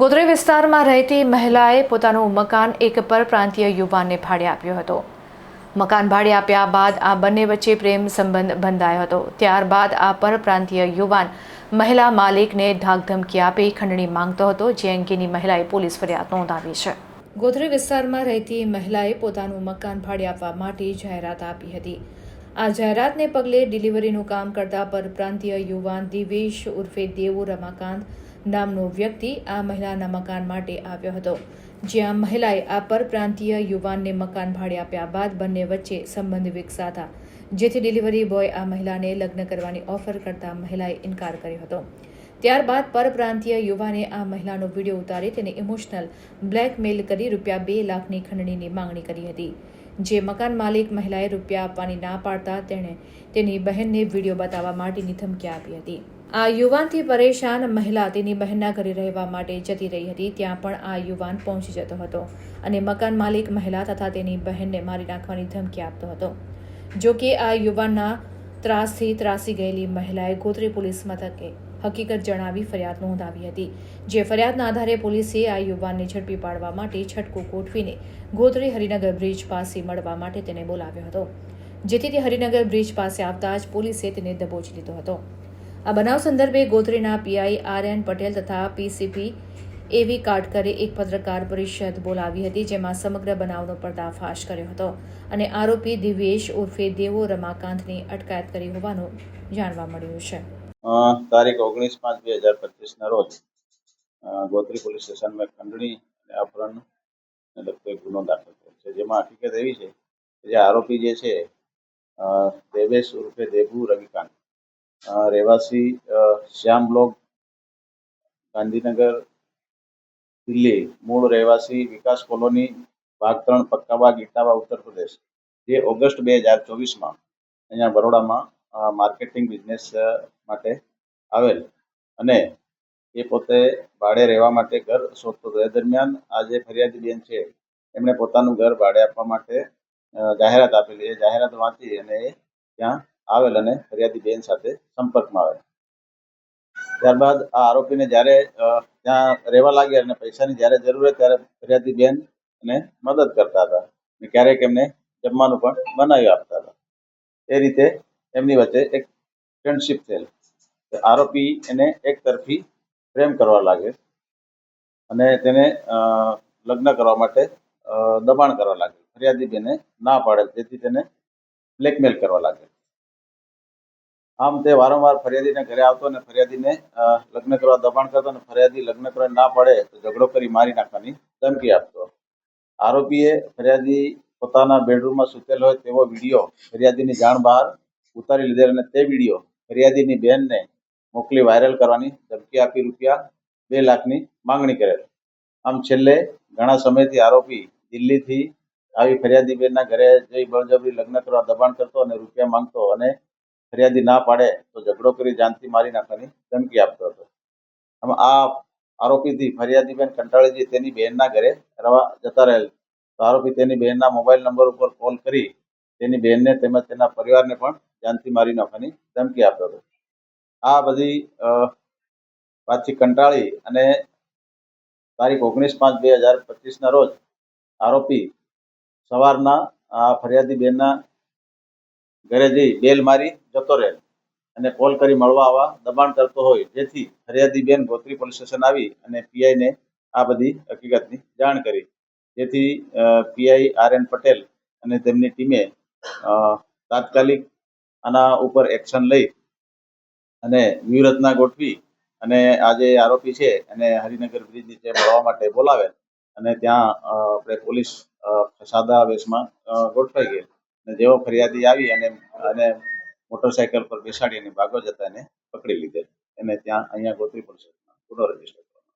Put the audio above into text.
ગોધરી વિસ્તારમાં રહેતી મહિલાએ પોતાનું મકાન એક પરપ્રાંતીય યુવાનને ભાડે આપ્યો હતો. મકાન ભાડે આપ્યા બાદ આ બંને વચ્ચે પ્રેમ સંબંધ બંધાયો હતો. ત્યારબાદ આ પરપ્રાંતીય યુવાન મહિલા માલિકને ધાકધમકી આપી ખંડણી માંગતો હતો, જે અંગેની મહિલાએ પોલીસ ફરિયાદ નોંધાવી છે. ગોધરે વિસ્તારમાં રહેતી મહિલાએ પોતાનું મકાન ભાડે આપવા માટે જાહેરાત આપી હતી. આ જાહેરાતને પગલે ડિલિવરીનું કામ કરતા પરપ્રાંતીય યુવાન દિવેશ ઉર્ફે દેવો રમાકાંત નામનો વ્યક્તિ આ મહિલાના મકાન માટે આવ્યો હતો. જ્યાં મહિલાએ આ પરપ્રાંતીય યુવાનને મકાન ભાડે આપ્યા બાદ બંને વચ્ચે સંબંધ વિકસાતા. જેથી ડિલિવરી બોય આ મહિલાને લગ્ન કરવાની ઓફર કરતા મહિલાએ ઇનકાર કર્યો હતો. ત્યારબાદ પરપ્રાંતીય યુવાને આ મહિલાનો વીડિયો ઉતારી તેને ઇમોશનલ બ્લેકમેલ કરી રૂપિયા બે લાખની ખંડણીની માંગણી કરી હતી. જે મકાન માલિક મહિલાએ રૂપિયા આપવાની ના પાડતા તેણે તેની બહેનને વીડિયો બતાવવા માટેની ધમકી આપી હતી. આ યુવાનથી પરેશાન મહિલા તેની બહેનના ઘરે રહેવા માટે જતી રહી હતી, ત્યાં પણ આ યુવાન પહોંચી જતો હતો અને મકાન માલિક મહિલા તથા તેની બહેનને મારી નાખવાની ધમકી આપતો હતો. જો કે આ યુવાનના ત્રાસથી ત્રાસી ગયેલી મહિલાએ ગોત્રી પોલીસ મથકે હકીકત જણાવી ફરિયાદ નોંધાવી હતી, જે ફરિયાદના આધારે પોલીસે આ યુવાનને ઝડપી પાડવા માટે છટકો ગોઠવીને ગોત્રી હરિનગર બ્રિજ પાસે મળવા માટે તેને બોલાવ્યો હતો. જેથી તે હરિનગર બ્રિજ પાસે આવતા જ પોલીસે તેને દબોચી લીધો હતો. આ બનાવ સંદર્ભે ગોત્રીના પીઆઈ આર એન પટેલ તથા પીસીપી એવી કાટકરે એક પત્રકાર પરિષદ બોલાવી હતી, જેમાં સમગ્ર બનાવનો પર્દાફાશ કર્યો હતો અને આરોપી દિવેશ ઉર્ફે દેવો રમાકાંતની અટકાયત કરી હોવાનું જાણવા મળ્યું છે. તારીખ ઓગણીસ પાંચ બે હજાર પચીસના રોજ ગોત્રી પોલીસ સ્ટેશનમાં ખંડણી અને અપહરણ લગતો ગુનો દાખલ થયો છે, જેમાં હકીકત એવી છે કે જે આરોપી જે છે દેવેશ ઉર્ફે દેબુ રવિકાંત. રહેવાસી શ્યામ બ્લોક ગાંધીનગર દિલ્હી મૂળ રહેવાસી વિકાસ કોલોની ભાગ ત્રણ પક્કાબાગ ઇટાવા ઉત્તર પ્રદેશ જે ઓગસ્ટ બે હજાર ચોવીસમાં અહીંયા બરોડામાં માર્કેટિંગ બિઝનેસ માટે આવેલ અને એ પોતે ભાડે રહેવા માટે ઘર શોધતો હતો એ દરમિયાન આ જે ફરિયાદી બેન છે એમણે પોતાનું ઘર ભાડે આપવા માટે જાહેરાત આપેલી એ જાહેરાત વાંચી અને એ ત્યાં આવેલ અને ફરિયાદી બેન સાથે સંપર્કમાં આવેલ. ત્યારબાદ આ આરોપીને જ્યારે ત્યાં રહેવા લાગ્યા અને પૈસાની જ્યારે જરૂર હોય ત્યારે ફરિયાદી બેન એને મદદ કરતા હતા અને ક્યારેક એમને જમવાનું પણ બનાવી આપતા હતા. એ રીતે એમની વચ્ચે એક ફ્રેન્ડશિપ થયેલ. આરોપી એને એક તરફી પ્રેમ કરવા લાગે અને તેને લગ્ન કરવા માટે દબાણ કરવા લાગે ફરિયાદી બેને ના પાડે જેથી તેને બ્લેકમેલ કરવા લાગે આમ તે વારંવાર ફરિયાદીને ઘરે આવતો અને ફરિયાદીને લગ્ન કરવા દબાણ કરતો અને ફરિયાદી લગ્ન કરવા ના પડે તો ઝઘડો કરી મારી નાખવાની ધમકી આપતો. આરોપીએ ફરિયાદી પોતાના બેડરૂમમાં સૂતેલો હોય તેવો વીડિયો ફરિયાદીની જાણ બહાર ઉતારી લીધેલ અને તે વીડિયો ફરિયાદીની બહેનને મોકલી વાયરલ કરવાની ધમકી આપી રૂપિયા બે લાખની માંગણી કરેલ. આમ છેલ્લે ઘણા સમયથી આરોપી દિલ્હીથી આવી ફરિયાદી બેનના ઘરે જઈ બળજબરી લગ્ન કરવા દબાણ કરતો અને રૂપિયા માંગતો અને ફરિયાદી ના પાડે તો ઝઘડો કરી જાનથી મારી નાખવાની ધમકી આપતો હતો. આમ આ આરોપીથી ફરિયાદીબેન કંટાળીજી તેની બહેનના ઘરે રહેવા જતા રહેલ. તો આરોપી તેની બહેનના મોબાઈલ નંબર ઉપર કોલ કરી તેની બહેનને તેમજ તેના પરિવારને પણ જાનથી મારી નાખવાની ધમકી આપતો હતો. આ બધી વાતચીત કંટાળી અને તારીખ ઓગણીસ પાંચ બે હજાર પચીસના રોજ આરોપી સવારના આ ફરિયાદી બેનના ઘરે જઈ બેલ મારી જતો રહે. અને કોલ કરી મળવા આવવા દબાણ કરતો હોય, જેથી ફરિયાદી બેન ગોત્રી પોલીસ સ્ટેશન આવી અને પીઆઈને આ બધી હકીકતની જાણ કરી. જેથી પીઆઈ આર એન પટેલ અને તેમની ટીમે તાત્કાલિક આના ઉપર એક્શન લઈ અને વ્યૂહરચના ગોઠવી અને આ જે આરોપી છે એને હરિનગર બ્રિજ નીચે મળવા માટે બોલાવે અને ત્યાં આપણે પોલીસ સાદા વેશમાં ગોઠવાઈ ગઈ અને જેવો ફરિયાદી આવી અને અને મોટરસાયકલ પર બેસાડીને ભાગો જતા એને પકડી લીધેલ. એને ત્યાં અહીંયા ગોત્રી સ્ટેશનમાં ગુનો રજિસ્ટર.